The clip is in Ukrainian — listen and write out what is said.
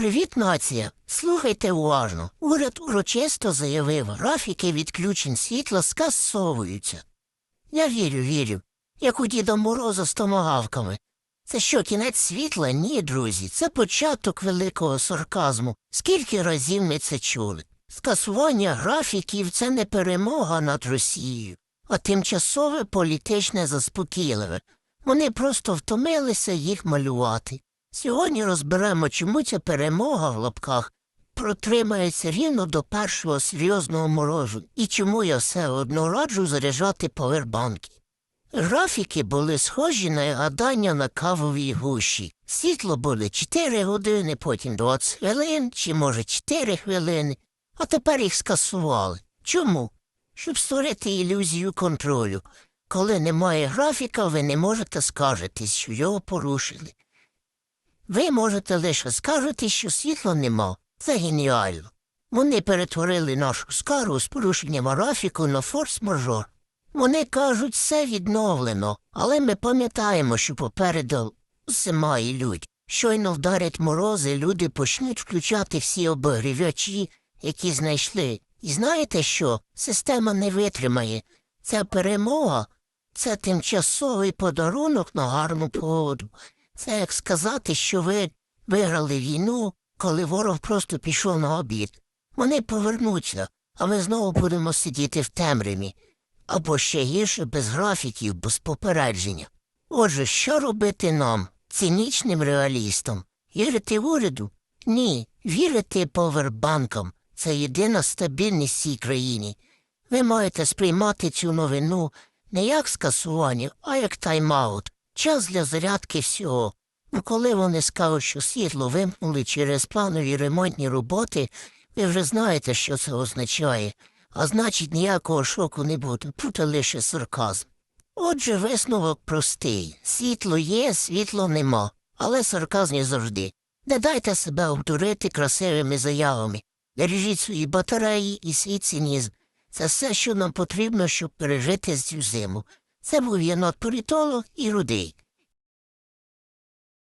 Привіт, нація! Слухайте уважно. Уряд урочисто заявив, графіки відключень світла скасовуються. Я вірю, вірю, як у Діда Мороза з томагавками. Це що, кінець світла? Ні, друзі, це початок великого сарказму. Скільки разів ми це чули? Скасування графіків це не перемога над Росією, а тимчасове політичне заспокійливе. Вони просто втомилися їх малювати. Сьогодні розберемо, чому ця перемога в лапках протримається рівно до першого серйозного морозу і чому я все одно раджу заряджати повербанки. Графіки були схожі на гадання на кавовій гущі. Світло були 4 години, потім 20 хвилин, чи може 4 хвилини, а тепер їх скасували. Чому? Щоб створити ілюзію контролю. Коли немає графіка, ви не можете скаржитись, що його порушили. Ви можете лише скаржити, що світла нема. Це геніально. Вони перетворили нашу скаргу з порушенням графіку на форс-мажор. Вони кажуть, все відновлено, але ми пам'ятаємо, що попереду зима і людь. Щойно вдарять морози, люди почнуть включати всі обогрівачі, які знайшли. І знаєте що? Система не витримає. Ця перемога це тимчасовий подарунок на гарну погоду. Це як сказати, що ви виграли війну, коли ворог просто пішов на обід. Вони повернуться, а ми знову будемо сидіти в темряві. Або ще гірше без графіків, без попередження. Отже, що робити нам, цинічним реалістам? Вірити уряду? Ні, вірити повербанкам. Це єдина стабільність цій країні. Ви маєте сприймати цю новину не як скасування, а як тайм-аут. Час для зарядки всього. Коли вони скажуть, що світло вимкнули через планові ремонтні роботи, ви вже знаєте, що це означає, а значить, ніякого шоку не буде, тут лише сарказм. Отже, висновок простий. Світло є, світло нема, але сарказм є завжди. Не дайте себе обдурити красивими заявами. Бережіть свої батареї і свій цинізм. Це все, що нам потрібно, щоб пережити цю зиму. Це був єнот політолог і рудий.